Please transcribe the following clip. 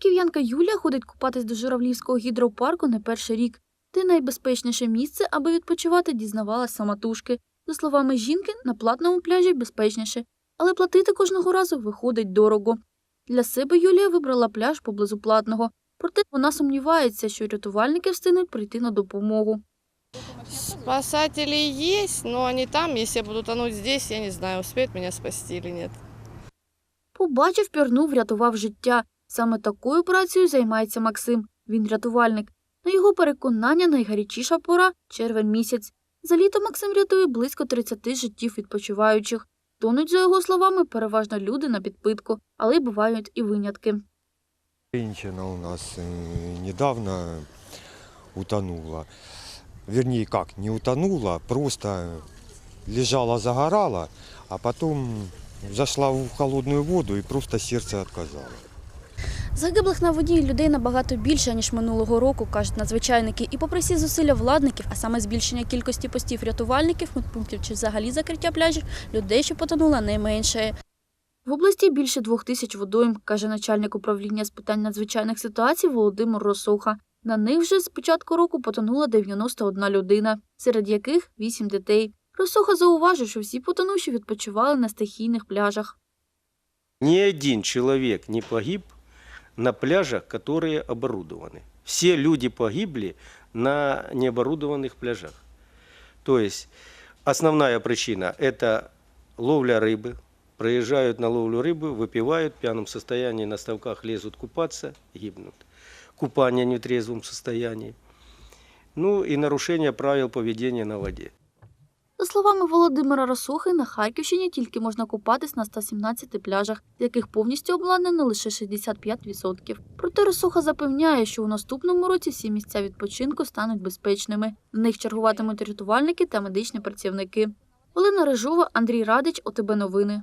Харків'янка Юлія ходить купатись до Журавлівського гідропарку не перший рік. Де найбезпечніше місце, аби відпочивати, дізнавалась самотужки. За словами жінки, на платному пляжі безпечніше, але платити кожного разу виходить дорого. Для себе Юлія вибрала пляж поблизу платного, проте вона сумнівається, що рятувальники встигнуть прийти на допомогу. Спасатели есть, но они там. Если я буду тонуть здесь, я не знаю, успеют меня спасти или нет. Побачив, пірнув, врятував життя. Саме такою працею займається Максим. Він рятувальник. На його переконання найгарячіша пора червень місяць. За літо Максим рятує близько 30 життів відпочиваючих. Тонуть, за його словами, переважно люди на підпитку, але й бувають і винятки. Женщина у нас э, недавно утонула. Вернее, как, не утонула, просто лежала, загорала, а потом зашла в холодную воду и просто сердце отказало. Загиблих на воді людей набагато більше, ніж минулого року, кажуть надзвичайники. І попри всі зусилля владників, а саме збільшення кількості постів рятувальників, медпунктів чи взагалі закриття пляжів, людей, що потонула, не менше. В області більше двох тисяч водойм, каже начальник управління з питань надзвичайних ситуацій Володимир Росоха. На них вже з початку року потонула 91 людина, серед яких 8 дітей. Росоха зауважив, що всі потонувші відпочивали на стихійних пляжах. Ни один человек не погиб на пляжах, которые оборудованы. Все люди погибли на необорудованных пляжах. То есть основная причина – это ловля рыбы. Проезжают на ловлю рыбы, выпивают, в пьяном состоянии на ставках лезут купаться, гибнут. Купание в нетрезвом состоянии. Ну и нарушение правил поведения на воде. За словами Володимира Росухи, на Харківщині тільки можна купатись на 117 пляжах, з яких повністю обладнано лише 65%. Проте Росуха запевняє, що у наступному році всі місця відпочинку стануть безпечними. В них чергуватимуть рятувальники та медичні працівники. Олена Рижова, Андрій Радич, ОТБ Новини.